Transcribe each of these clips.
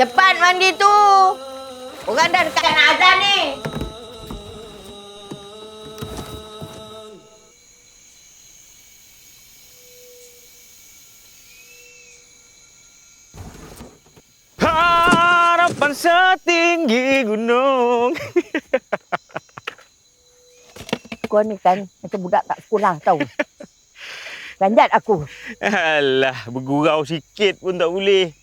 Cepat mandi tu. Orang dah dekat nak azan ni. Harapan setinggi gunung. Kau ni kan macam budak tak sekolah tau. Ganjat aku. Alah, bergurau sikit pun tak boleh.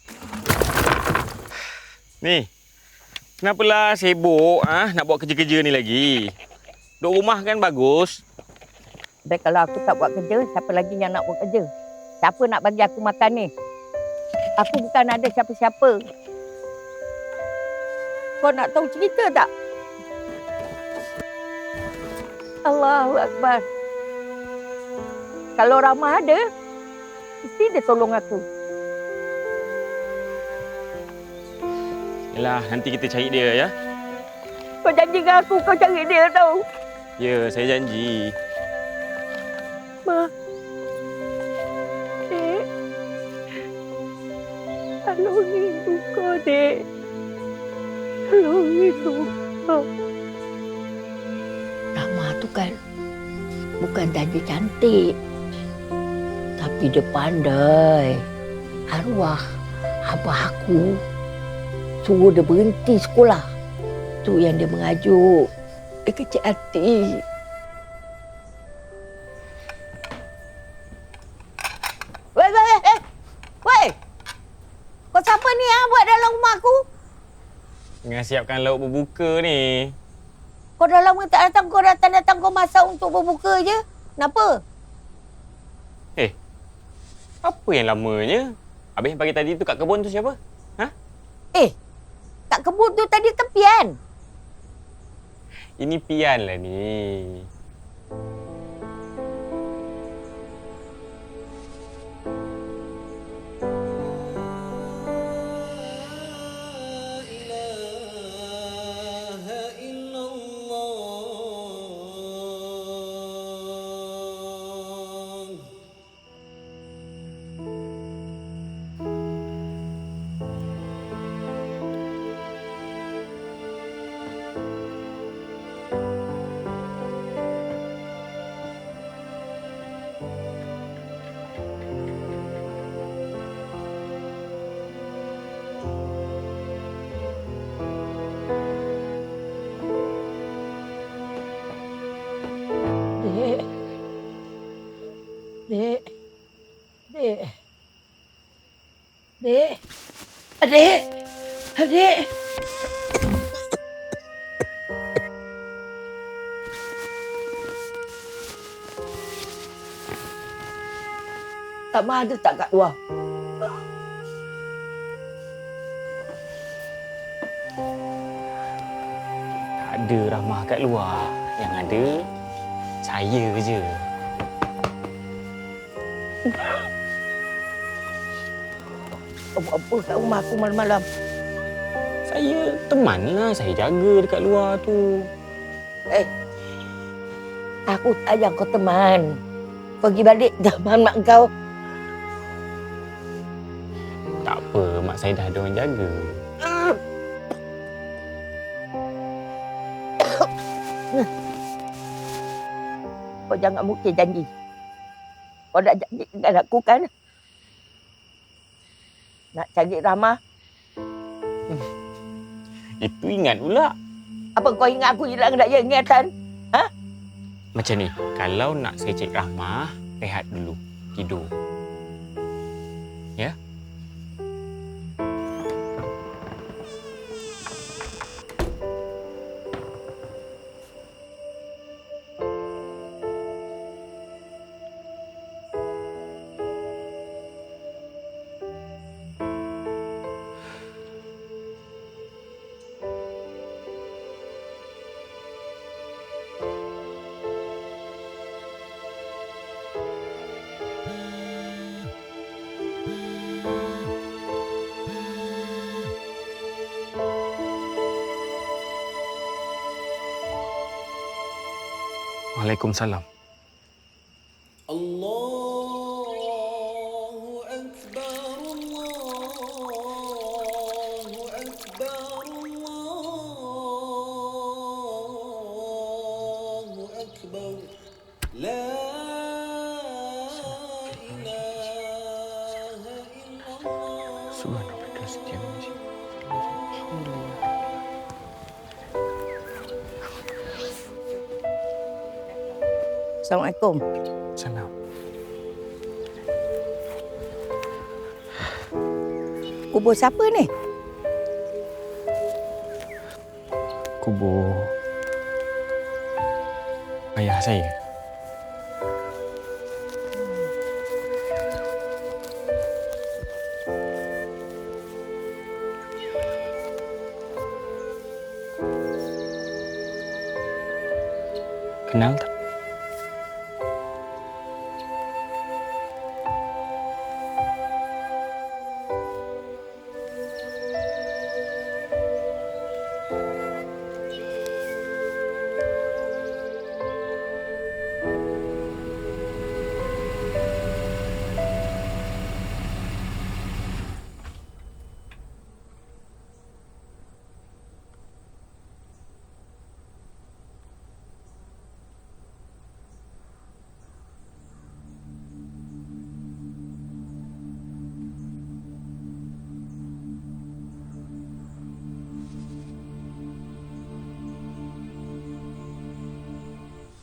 Ni, kenapalah sibuk ah nak buat kerja-kerja ni lagi? Duduk rumah kan bagus. Dan kalau aku tak buat kerja, siapa lagi yang nak buat kerja? Siapa nak bagi aku makan ni? Aku bukan ada siapa-siapa. Kau nak tahu cerita tak? Allahu Akbar. Kalau Ramah ada, mesti dia tolong aku. Yalah, nanti kita cari dia ya. Kau janji dengan aku, kau cari dia tau. Ya, saya janji. Ma. Dek. Tolongin aku, Dek. Tolongin aku. Rama tu kan bukan janji cantik. Tapi dia pandai. Arwah abah aku suruh dia berhenti sekolah. Tu yang dia mengajuk. Dia kecil hati. Weh, weh, weh, eh. Weh. Kau siapa ni ah buat dalam rumah aku? Tengah siapkan lauk berbuka ni. Kau dah lama tak datang, kau datang-datang kau masak untuk berbuka je. Kenapa? Eh, apa yang lamanya? Habis pagi tadi tu kat kebun tu siapa? Ha? Eh, kat kebun tu tadi tepian. Ini Pian lah ni. Dek. Dek. Dek. Adik. Adik. Tak ada tak kat luar? Ada ramah kat luar. Yang ada, saya je. Buat apa kat rumah aku malam-malam? Saya teman lah. Saya jaga dekat luar tu. Eh, aku sayang kau teman. Pergi balik zaman mak kau. Tak apa, mak saya dah ada orang jaga. Kau jangan mungkin janji. Kau dah janji dengan aku kan? Nak cari Rama. Itu ingat pula. Apa kau ingat aku hilang daya ingatan? Macam ni, kalau nak saya cek Rahmah, rehat dulu. Tidur. Ya? Waalaikumsalam. Waalaikumsalam. Assalamualaikum. Salam. Kubur siapa ni? Kubur ayah saya. Kenal tak?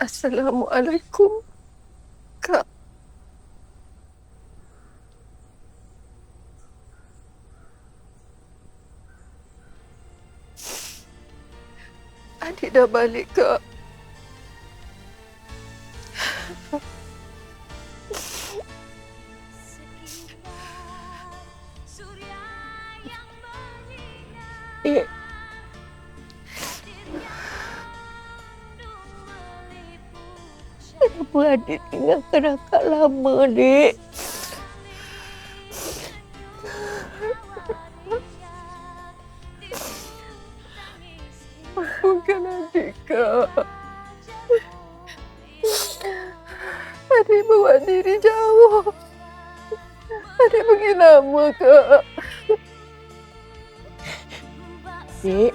Assalamualaikum. Kak. Adik dah balik, Kak. Kenapa adik tinggalkan akak lama, adik? Bukan adik, Kak. Adik bawa diri jauh. Adik pergi lama, Kak. Adik,